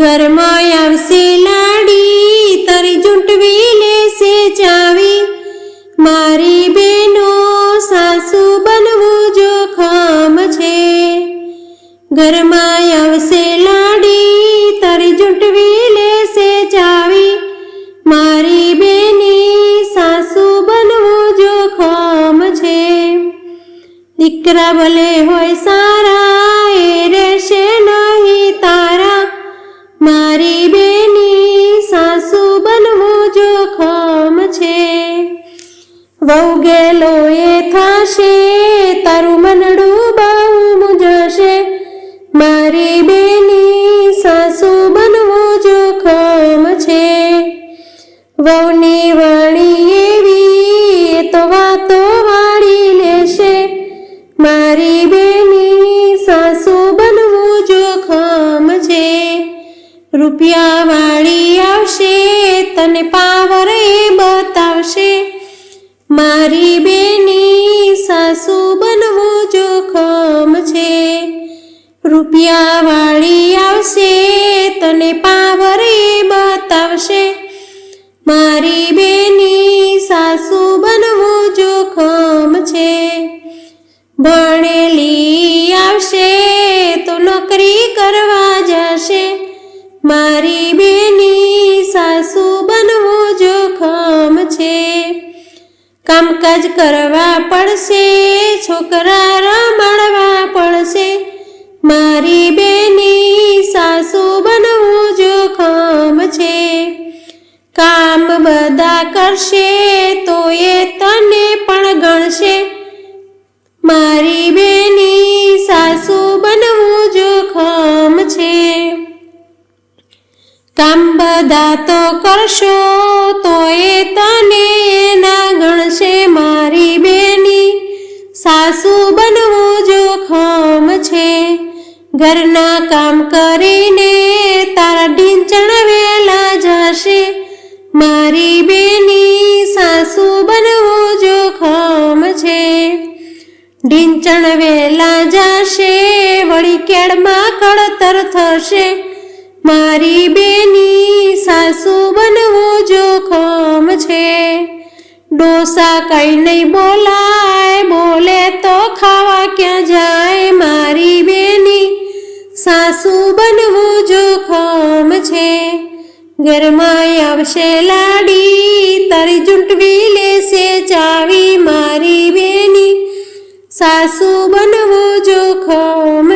ઘરમાં આવશે લાડી, તારી જૂંટવી લેશે ચાવી મારી બેનો સાસુ બનવું જોખમ છે. ઘરમાં આવશે લાડી, તારી જૂંટવી લેશે ચાવી મારી બેની સાસુ બનવું જોખમ છે. દીકરા ભલે થશે તારું મનડું બહુ મુજશે. મારી બેની સાસુ બનવું જોખમ છે. વહુની વાણી એવી, તો વાતો વાળી લેશે. મારી બેની સાસુ બનવું જોખમ છે. રૂપિયા વાળી આવશે, તને પાવર એ બતાવશે. મારી બેની રૂપિયા વાળી આવશે, તને પાવરે બતાવશે. મારી બેની સાસુ બનવું જોખમ છે. ભણેલી આવશે, તો નોકરી કરવા જશે. મારી બેની સાસુ બનવું જોખમ છે. કામકાજ કરવા પડશે, છોકરા પડશે મારી બેની સાસુ બનવું જોખમ છે. કામ બધા કરશે તો એ તને પણ ગણશે. મારી બેની સાસુ બનવું જોખમ છે. કામ બધા તો કરશો તો એ તને ના ગણશે. મારી બેની સાસુ ઘરના કામ કરીને તારા ઢીંચણ વેલા જશે. મારી બેની સાસુ બનવું જોખમ છે. ઢીંચણ વેલા જશે, વળી કેળમાં કળતર થશે. મારી બેની સાસુ બનવું જોખમ છે. ડોસા કઈ નહીં બોલાય, બોલે તો ખાવા ક્યાં જાય? સાસુ બનવું જોખમ છે. ઘરમાં આવશે લાડી, તારી જૂંટવી લેશે ચાવી મારી બેની. સાસુ બનવું જોખમ